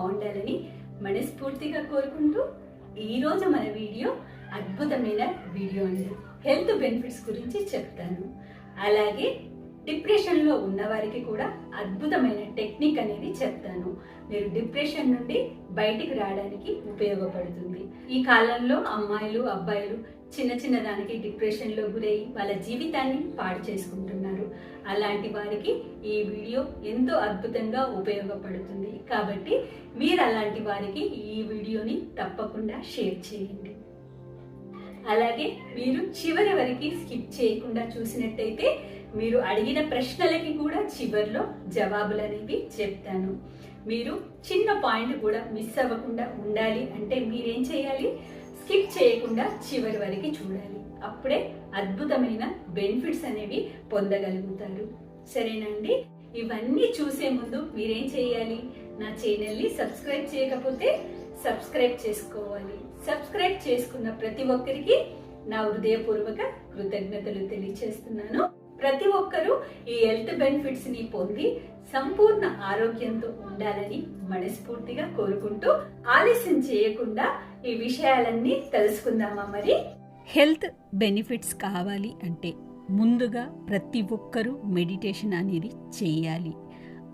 బాగుండాలని మనస్ఫూర్తిగా కోరుకుంటూ ఈరోజు మన వీడియో అద్భుతమైన వీడియో అండి. హెల్త్ బెనిఫిట్స్ గురించి చెప్తాను. అలాగే డిప్రెషన్లో ఉన్నవారికి కూడా అద్భుతమైన టెక్నిక్ అనేది చెప్తాను. మీరు డిప్రెషన్ నుండి బయటికి రావడానికి ఉపయోగపడుతుంది. ఈ కాలంలో అమ్మాయిలు అబ్బాయిలు చిన్న చిన్న దానికి డిప్రెషన్లో గురై వాళ్ళ జీవితాన్ని పాడు చేసుకుంటారు అలాంటి వారికి ఈ వీడియో ఎంతో అద్భుతంగా ఉపయోగపడుతుంది. కాబట్టి మీరు అలాంటి వారికి ఈ వీడియోని తప్పకుండా షేర్ చేయండి. అలాగే మీరు చివరి వరకు స్కిప్ చేయకుండా చూసినట్టయితే మీరు అడిగిన ప్రశ్నలకి కూడా చివరిలో జవాబులు అనేవి చెప్తాను. మీరు చిన్న పాయింట్ కూడా మిస్ అవ్వకుండా ఉండాలి అంటే మీరేం చేయాలి? స్కిప్ చేయకుండా చివరి వరకు చూడాలి. అప్పుడే అద్భుతమైన బెనిఫిట్స్ అనేవి పొందగలుగుతారు. సరేనండి? ఇవన్నీ చూసే ముందు మీరేం చేయాలి? నా ఛానల్ని సబ్స్క్రైబ్ చేయకపోతే సబ్స్క్రైబ్ చేసుకోవాలి. సబ్స్క్రైబ్ చేసుకున్న ప్రతి ఒక్కరికి నా హృదయపూర్వక కృతజ్ఞతలు తెలియచేస్తున్నాను. ప్రతి ఒక్కరూ ఈ హెల్త్ బెనిఫిట్స్ని పొంది సంపూర్ణ ఆరోగ్యంతో ఉండాలని మనస్ఫూర్తిగా కోరుకుంటూ ఆలస్యం చేయకుండా ఈ విషయాలన్నీ తెలుసుకుందామా మరి? హెల్త్ బెనిఫిట్స్ కావాలి అంటే ముందుగా ప్రతి ఒక్కరూ మెడిటేషన్ అనేది చేయాలి.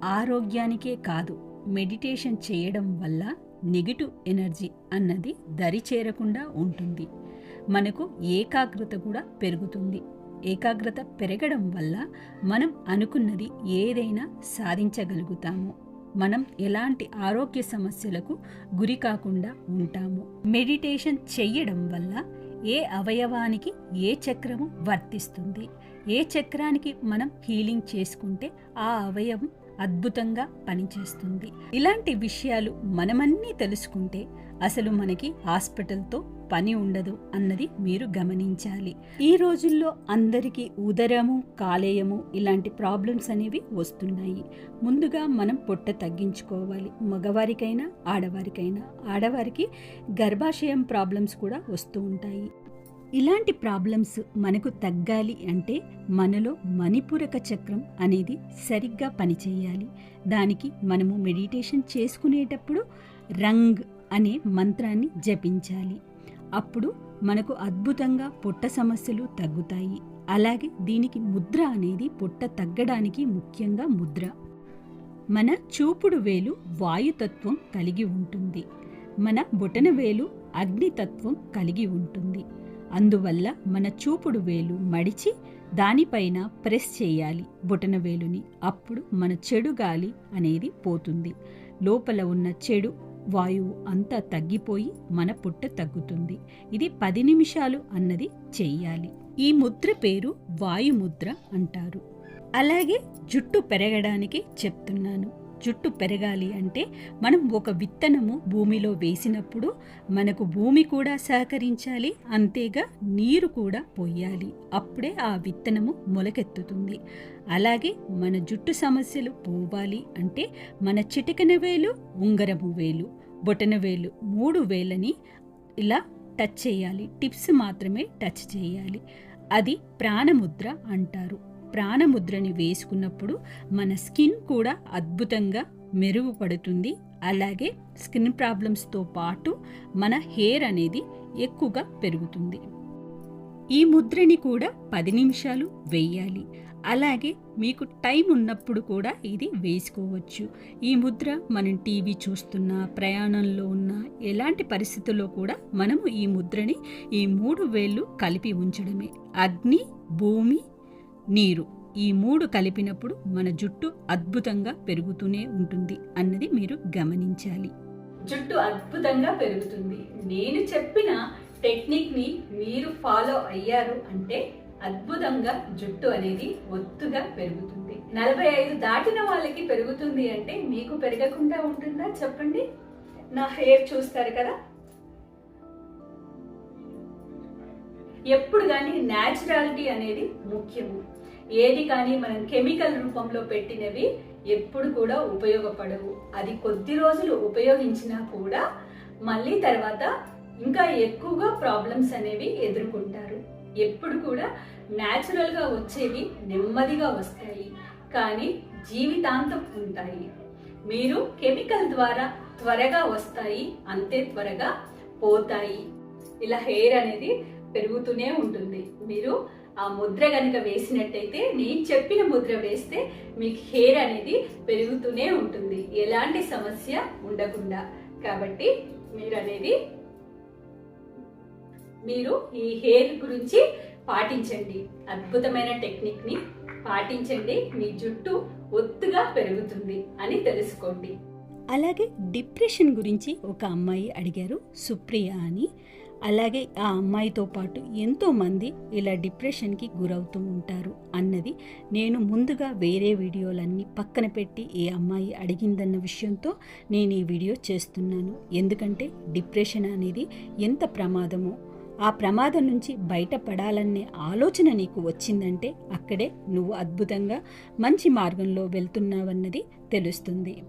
ఆరోగ్యానికే కాదు మెడిటేషన్ చేయడం వల్ల నెగిటివ్ ఎనర్జీ అన్నది దరి చేరకుండా ఉంటుంది. మనకు ఏకాగ్రత కూడా పెరుగుతుంది. ఏకాగ్రత పెరగడం వల్ల మనం అనుకున్నది ఏదైనా సాధించగలుగుతాము. మనం ఎలాంటి ఆరోగ్య సమస్యలకు గురి కాకుండా ఉంటాము. మెడిటేషన్ చెయ్యడం వల్ల ఏ అవయవానికి ఏ చక్రము వర్తిస్తుంది? ఏ చక్రానికి మనం హీలింగ్ చేసుకుంటే ఆ అవయవం అద్భుతంగా పనిచేస్తుంది. ఇలాంటి విషయాలు మనమన్నీ తెలుసుకుంటే అసలు మనకి హాస్పిటల్తో పని ఉండదు అన్నది మీరు గమనించాలి. ఈ రోజుల్లో అందరికీ ఉదరము కాలేయము ఇలాంటి ప్రాబ్లమ్స్ అనేవి వస్తున్నాయి. ముందుగా మనం పొట్ట తగ్గించుకోవాలి. మగవారికైనా ఆడవారికైనా ఆడవారికి గర్భాశయం ప్రాబ్లమ్స్ కూడా వస్తూ ఉంటాయి. ఇలాంటి ప్రాబ్లమ్స్ మనకు తగ్గాలి అంటే మనలో మణిపూరక చక్రం అనేది సరిగ్గా పనిచేయాలి. దానికి మనము మెడిటేషన్ చేసుకునేటప్పుడు రంగ్ అనే మంత్రాన్ని జపించాలి. అప్పుడు మనకు అద్భుతంగా పొట్ట సమస్యలు తగ్గుతాయి. అలాగే దీనికి ముద్ర అనేది పొట్ట తగ్గడానికి ముఖ్యంగా ముద్ర. మన చూపుడు వేలు వాయుతత్వం కలిగి ఉంటుంది. మన బొటన వేలు అగ్నితత్వం కలిగి ఉంటుంది. అందువల్ల మన చూపుడు వేలు మడిచి దానిపైన ప్రెస్ చేయాలి. బొటన వేలుని అప్పుడు మన చెడు గాలి అనేది పోతుంది. లోపల ఉన్న చెడు వాయువు అంతా తగ్గిపోయి మన పుట్ట తగ్గుతుంది. ఇది పది నిమిషాలు అన్నది చెయ్యాలి. ఈ ముద్ర పేరు వాయుముద్ర అంటారు. అలాగే జుట్టు పెరగడానికి చెప్తున్నాను. జుట్టు పెరగాలి అంటే మనం ఒక విత్తనము భూమిలో వేసినప్పుడు మనకు భూమి కూడా సహకరించాలి అంతేగా నీరు కూడా పోయాలి. అప్పుడే ఆ విత్తనము మొలకెత్తుతుంది. అలాగే మన జుట్టు సమస్యలు పోవాలి అంటే మన చిటికన వేలు ఉంగరము వేలు బొటన వేలు మూడు వేలని ఇలా టచ్ చేయాలి. టిప్స్ మాత్రమే టచ్ చేయాలి. అది ప్రాణముద్ర అంటారు. ప్రాణముద్రని వేసుకున్నప్పుడు మన స్కిన్ కూడా అద్భుతంగా మెరుగుపడుతుంది. అలాగే స్కిన్ ప్రాబ్లమ్స్తో పాటు మన హెయిర్ అనేది ఎక్కువగా పెరుగుతుంది. ఈ ముద్రని కూడా పది నిమిషాలు వేయాలి. అలాగే మీకు టైం ఉన్నప్పుడు కూడా ఇది వేసుకోవచ్చు. ఈ ముద్ర మనం టీవీ చూస్తున్నా ప్రయాణంలో ఉన్న ఎలాంటి పరిస్థితుల్లో కూడా మనము ఈ ముద్రని ఈ మూడు వేళ్ళు కలిపి ఉంచడమే. అగ్ని భూమి నీరు ఈ మూడు కలిపినప్పుడు మన జుట్టు అద్భుతంగా పెరుగుతూనే ఉంటుంది అన్నది మీరు గమనించాలి. జుట్టు అద్భుతంగా పెరుగుతుంది. నేను చెప్పిన టెక్నిక్ని మీరు ఫాలో అయ్యారు అంటే అద్భుతంగా జుట్టు అనేది ఒత్తుగా పెరుగుతుంది. నలభై ఐదు దాటిన వాళ్ళకి పెరుగుతుంది అంటే మీకు పెరగకుండా ఉంటుందా? చెప్పండి. నా హెయిర్ చూస్తారు కదా. ఎప్పుడు కానీ న్యాచురాలిటీ అనేది ముఖ్యము. ఏది కానీ మనం కెమికల్ రూపంలో పెట్టినవి ఎప్పుడు కూడా ఉపయోగపడవు. అది కొద్ది రోజులు ఉపయోగించినా కూడా మళ్ళీ తర్వాత ఇంకా ఎక్కువగా ప్రాబ్లమ్స్ అనేవి ఎదుర్కొంటారు. ఎప్పుడు కూడా న్యాచురల్గా వచ్చేవి నెమ్మదిగా వస్తాయి. కానీ జీవితాంతం ఉంటాయి. మీరు కెమికల్ ద్వారా త్వరగా వస్తాయి అంతే త్వరగా పోతాయి. ఇలా హెయిర్ అనేది పెరుగుతూనే ఉంటుంది. మీరు ఆ ముద్ర కనుక వేసినట్టయితే నేను చెప్పిన ముద్ర వేస్తే మీకు హెయిర్ అనేది పెరుగుతూనే ఉంటుంది. ఎలాంటి సమస్య ఉండకుండా. కాబట్టి మీరు అనేది మీరు ఈ హెయిర్ గురించి పాటించండి. అద్భుతమైన టెక్నిక్ని పాటించండి. మీ జుట్టు ఒత్తుగా పెరుగుతుంది అని తెలుసుకోండి. అలాగే డిప్రెషన్ గురించి ఒక అమ్మాయి అడిగారు సుప్రియ అని. అలాగే ఆ అమ్మాయితో పాటు ఎంతోమంది ఇలా డిప్రెషన్కి గురవుతూ ఉంటారు అన్నది నేను ముందుగా వేరే వీడియోలన్నీ పక్కన పెట్టి ఏ అమ్మాయి అడిగిందన్న విషయంతో నేను ఈ వీడియో చేస్తున్నాను. ఎందుకంటే డిప్రెషన్ అనేది ఎంత ప్రమాదమో ఆ ప్రమాదం నుంచి బయటపడాలనే ఆలోచన నీకు వచ్చిందంటే అక్కడే నువ్వు అద్భుతంగా మంచి మార్గంలో వెళ్తున్నావన్నది తెలుస్తుంది.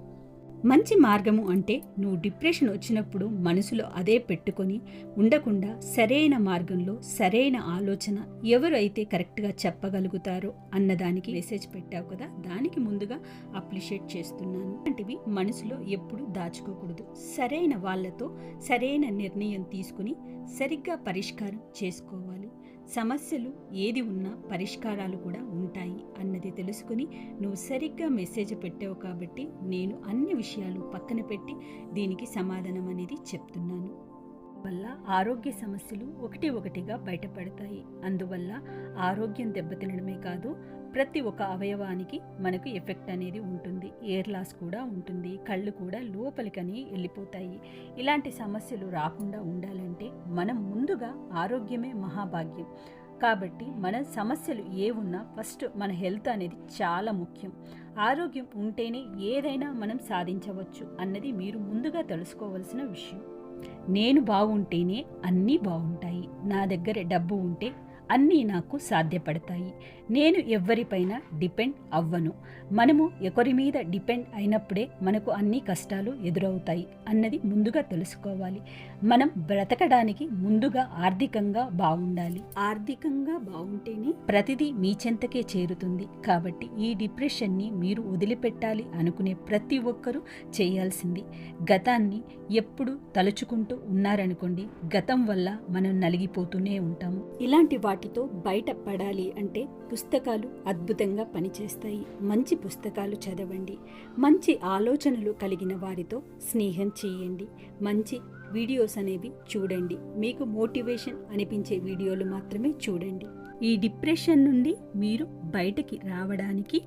మంచి మార్గము అంటే నువ్వు డిప్రెషన్ వచ్చినప్పుడు మనసులో అదే పెట్టుకొని ఉండకుండా సరైన మార్గంలో సరైన ఆలోచన ఎవరైతే కరెక్ట్గా చెప్పగలుగుతారో అన్నదానికి మెసేజ్ పెట్టావు కదా దానికి ముందుగా అప్రిషియేట్ చేస్తున్నాను. అలాంటివి మనసులో ఎప్పుడు దాచుకోకూడదు. సరైన వాళ్ళతో సరైన నిర్ణయం తీసుకుని సరిగ్గా పరిష్కారం చేసుకోవాలి. సమస్యలు ఏది ఉన్నా పరిష్కారాలు కూడా ఉంటాయి అన్నది తెలుసుకుని నువ్వు సరిగ్గా మెసేజ్ పెట్టావు కాబట్టి నేను అన్ని విషయాలు పక్కన పెట్టి దీనికి సమాధానం అనేది చెప్తున్నాను. వల్ల ఆరోగ్య సమస్యలు ఒకటి ఒకటిగా బయటపడతాయి. అందువల్ల ఆరోగ్యం దెబ్బతినడమే కాదు ప్రతి ఒక్క అవయవానికి మనకు ఎఫెక్ట్ అనేది ఉంటుంది. ఎయిర్ లాస్ కూడా ఉంటుంది. కళ్ళు కూడా లోపలికని వెళ్ళిపోతాయి. ఇలాంటి సమస్యలు రాకుండా ఉండాలంటే మనం ముందుగా ఆరోగ్యమే మహాభాగ్యం. కాబట్టి మన సమస్యలు ఏ ఉన్నా ఫస్ట్ మన హెల్త్ అనేది చాలా ముఖ్యం. ఆరోగ్యం ఉంటేనే ఏదైనా మనం సాధించవచ్చు అన్నది మీరు ముందుగా తెలుసుకోవాల్సిన విషయం. నేను బాగుంటేనే అన్నీ బాగుంటాయి నా దగ్గర డబ్బు ఉంటే అన్నీ నాకు సాధ్యపడతాయి. నేను ఎవరిపైన డిపెండ్ అవ్వను. మనము ఒకరి మీద డిపెండ్ అయినప్పుడే మనకు అన్ని కష్టాలు ఎదురవుతాయి అన్నది ముందుగా తెలుసుకోవాలి. మనం బ్రతకడానికి ముందుగా ఆర్థికంగా బాగుండాలి. ఆర్థికంగా బాగుంటేనే ప్రతిదీ మీ చెంతకే చేరుతుంది. కాబట్టి ఈ డిప్రెషన్ని మీరు వదిలిపెట్టాలి అనుకునే ప్రతి ఒక్కరూ చేయాల్సింది. గతాన్ని ఎప్పుడు తలుచుకుంటూ ఉన్నారనుకోండి గతం వల్ల మనం నలిగిపోతూనే ఉంటాము. ఇలాంటి వాటితో బయటపడాలి అంటే పుస్తకాలు అద్భుతంగా పనిచేస్తాయి. మంచి పుస్తకాలు చదవండి. మంచి ఆలోచనలు కలిగిన వారితో స్నేహం చేయండి. మంచి వీడియోస్ అనేవి చూడండి. మీకు మోటివేషన్ అనిపించే వీడియోలు మాత్రమే చూడండి. ఈ డిప్రెషన్ నుండి మీరు బయటకి రావడానికి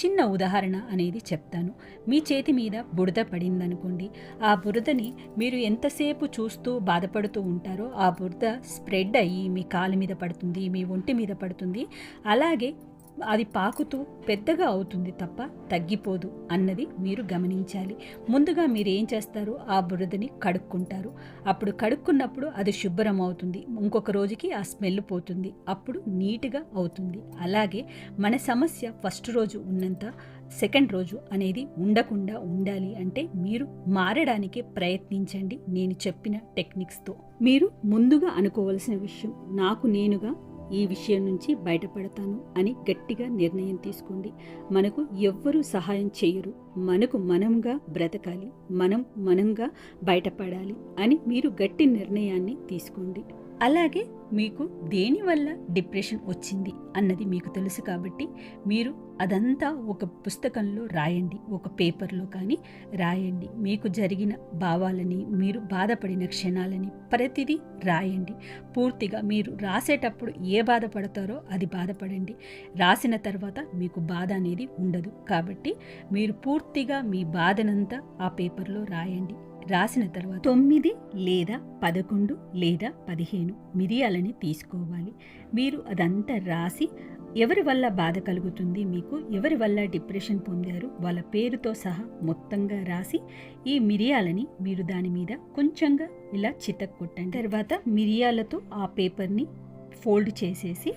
చిన్న ఉదాహరణ అనేది చెప్తాను. మీ చేతి మీద బురద పడిందనుకోండి ఆ బురదని మీరు ఎంతసేపు చూస్తూ బాధపడుతూ ఉంటారో ఆ బురద స్ప్రెడ్ అయ్యి మీ కాలు మీద పడుతుంది మీ ఒంటి మీద పడుతుంది. అలాగే అది పాకుతూ పెద్దగా అవుతుంది తప్ప తగ్గిపోదు అన్నది మీరు గమనించాలి. ముందుగా మీరు ఏం చేస్తారు? ఆ బురదని కడుక్కుంటారు. అప్పుడు కడుక్కున్నప్పుడు అది శుభ్రం అవుతుంది. ఇంకొక రోజుకి ఆ స్మెల్ పోతుంది. అప్పుడు నీట్గా అవుతుంది. అలాగే మన సమస్య ఫస్ట్ రోజు ఉన్నంత సెకండ్ రోజు అనేది ఉండకుండా ఉండాలి అంటే మీరు మారడానికి ప్రయత్నించండి నేను చెప్పిన టెక్నిక్స్తో. మీరు ముందుగా అనుకోవాల్సిన విషయం నాకు నేనుగా ఈ విషయం నుంచి బయటపడతాను అని గట్టిగా నిర్ణయం తీసుకోండి. మనకు ఎవ్వరూ సహాయం చేయరు. మనకు మనంగా బ్రతకాలి. మనం మనంగా బయటపడాలి అని మీరు గట్టి నిర్ణయాన్ని తీసుకోండి. అలాగే మీకు దేనివల్ల డిప్రెషన్ వచ్చింది అన్నది మీకు తెలుసు కాబట్టి మీరు అదంతా ఒక పుస్తకంలో రాయండి ఒక పేపర్లో కానీ రాయండి. మీకు జరిగిన భావాలని మీరు బాధపడిన క్షణాలని ప్రతిదీ రాయండి. పూర్తిగా మీరు రాసేటప్పుడు ఏ బాధపడతారో అది బాధపడండి. రాసిన తర్వాత మీకు బాధ అనేది ఉండదు కాబట్టి మీరు పూర్తిగా మీ బాధనంతా ఆ పేపర్లో రాయండి. రాసిన తర్వాత తొమ్మిది లేదా పదకొండు లేదా పదిహేను మిరియాలని తీసుకోవాలి. మీరు అదంతా రాసి ఎవరి వల్ల బాధ కలుగుతుంది మీకు ఎవరి వల్ల డిప్రెషన్ పొందారు వాళ్ళ పేరుతో సహా మొత్తంగా రాసి ఈ మిరియాలని మీరు దాని మీద కొంచెంగా ఇలా చితక్ కొట్టండి తర్వాత మిరియాలతో ఆ పేపర్ని ఫోల్డ్ చేసేసి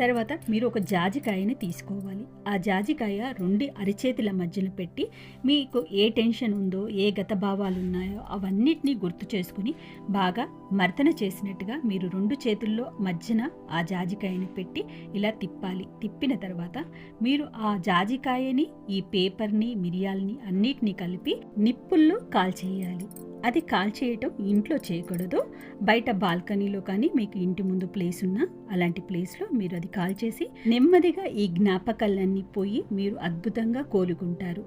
తర్వాత మీరు ఒక జాజికాయని తీసుకోవాలి. ఆ జాజికాయ రెండు అరిచేతుల మధ్యన పెట్టి మీకు ఏ టెన్షన్ ఉందో ఏ గత భావాలు ఉన్నాయో అవన్నిటినీ గుర్తు చేసుకుని బాగా మర్దన చేసినట్టుగా మీరు రెండు చేతుల్లో మధ్యన ఆ జాజికాయని పెట్టి ఇలా తిప్పాలి. తిప్పిన తర్వాత మీరు ఆ జాజికాయని ఈ పేపర్ని మిరియాలని అన్నిటినీ కలిపి నిప్పుల్లో కాల్చేయాలి అది కాల్చేయటం ఇంట్లో చేయకూడదు. బయట బాల్కనీలో కానీ మీకు ఇంటి ముందు ప్లేస్ ఉన్నా అలాంటి ప్లేస్లో మీరు అది కాల్చేసి నెమ్మదిగా ఈ జ్ఞాపకాలన్నీ పోయి మీరు అద్భుతంగా కోలుకుంటారు.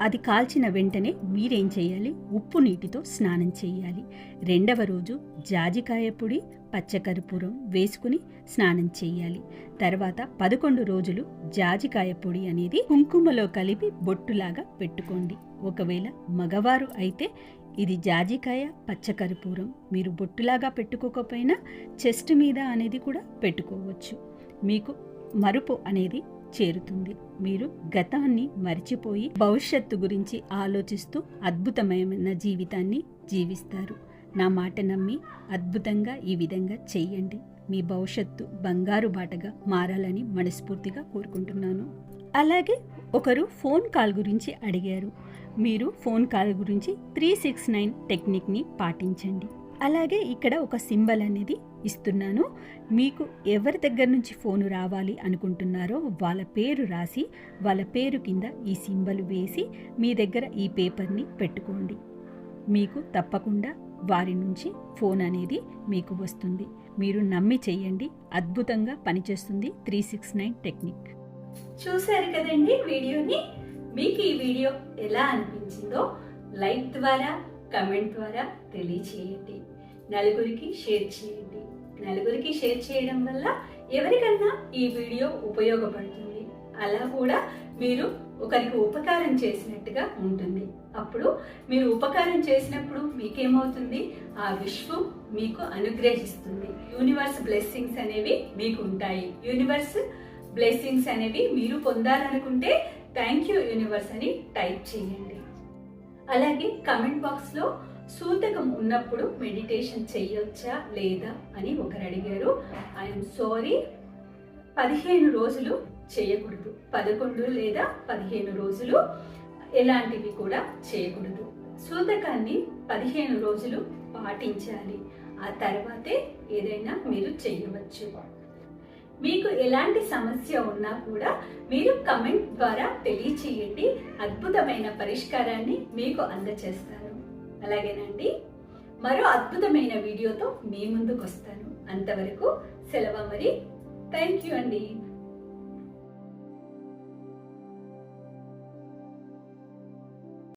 అది కాల్చిన వెంటనే మీరేం చేయాలి? ఉప్పు నీటితో స్నానం చేయాలి. రెండవ రోజు జాజికాయ పొడి పచ్చకర్పూరం వేసుకుని స్నానం చేయాలి. తర్వాత పదకొండు రోజులు జాజికాయ పొడి అనేది కుంకుమలో కలిపి బొట్టులాగా పెట్టుకోండి. ఒకవేళ మగవారు అయితే ఇది జాజికాయ పచ్చకర్పూరం మీరు బొట్టులాగా పెట్టుకోకపోయినా చెస్ట్ మీద అనేది కూడా పెట్టుకోవచ్చు. మీకు మరుపు అనేది చేరుతుంది. మీరు గతాన్ని మర్చిపోయి భవిష్యత్తు గురించి ఆలోచిస్తూ అద్భుతమైన జీవితాన్ని జీవిస్తారు. నా మాట నమ్మి అద్భుతంగా ఈ విధంగా చెయ్యండి. మీ భవిష్యత్తు బంగారు బాటగా మారాలని మనస్ఫూర్తిగా కోరుకుంటున్నాను. అలాగే ఒకరు ఫోన్ కాల్ గురించి అడిగారు. మీరు ఫోన్ కాల్ గురించి త్రీ సిక్స్ నైన్ టెక్నిక్ని పాటించండి. అలాగే ఇక్కడ ఒక సింబల్ అనేది ఇస్తున్నాను. మీకు ఎవరి దగ్గర నుంచి ఫోను రావాలి అనుకుంటున్నారో వాళ్ళ పేరు రాసి వాళ్ళ పేరు కింద ఈ సింబల్ వేసి మీ దగ్గర ఈ పేపర్ని పెట్టుకోండి. మీకు తప్పకుండా వారి నుంచి ఫోన్ అనేది మీకు వస్తుంది. మీరు నమ్మి చెయ్యండి అద్భుతంగా పనిచేస్తుంది త్రీ సిక్స్ నైన్ టెక్నిక్. చూశారు కదండి వీడియోని? మీకు ఈ వీడియో ఎలా అనిపించిందో లైక్ ద్వారా కమెంట్ ద్వారా తెలియచేయండి. నలుగురికి షేర్ చేయండి. నలుగురికి షేర్ చేయడం వల్ల ఎవరికన్నా ఈ వీడియో ఉపయోగపడుతుంది. అలా కూడా మీరు ఒకరికి ఉపకారం చేసినట్టుగా ఉంటుంది. అప్పుడు మీరు ఉపకారం చేసినప్పుడు మీకేమవుతుంది? ఆ విశ్వం మీకు అనుగ్రహిస్తుంది. యూనివర్స్ బ్లెస్సింగ్స్ అనేవి మీకు ఉంటాయి. యూనివర్స్ బ్లెస్సింగ్స్ అనేవి మీరు పొందాలనుకుంటే థ్యాంక్ యూ యూనివర్స్ అని టైప్ చేయండి. అలాగే కమెంట్ బాక్స్లో సూతకం ఉన్నప్పుడు మెడిటేషన్ చేయొచ్చా లేదా అని ఒకరు అడిగారు. ఐఎమ్ సారీ పదిహేను రోజులు చేయకూడదు. పదకొండు లేదా పదిహేను రోజులు ఎలాంటివి కూడా చేయకూడదు. సూతకాన్ని పదిహేను రోజులు పాటించాలి. ఆ తర్వాతే ఏదైనా మీరు చేయవచ్చు. మీకు ఎలాంటి సమస్య ఉన్నా కూడా మీరు కమెంట్ ద్వారా తెలియచేయండి. అద్భుతమైన పరిష్కారాన్ని మీకు అందచేస్తాను. అలాగేనండి. మరో అద్భుతమైన వీడియోతో మీ ముందుకు వస్తాను అంతవరకు సెలవు మరి థ్యాంక్ యూ అండి.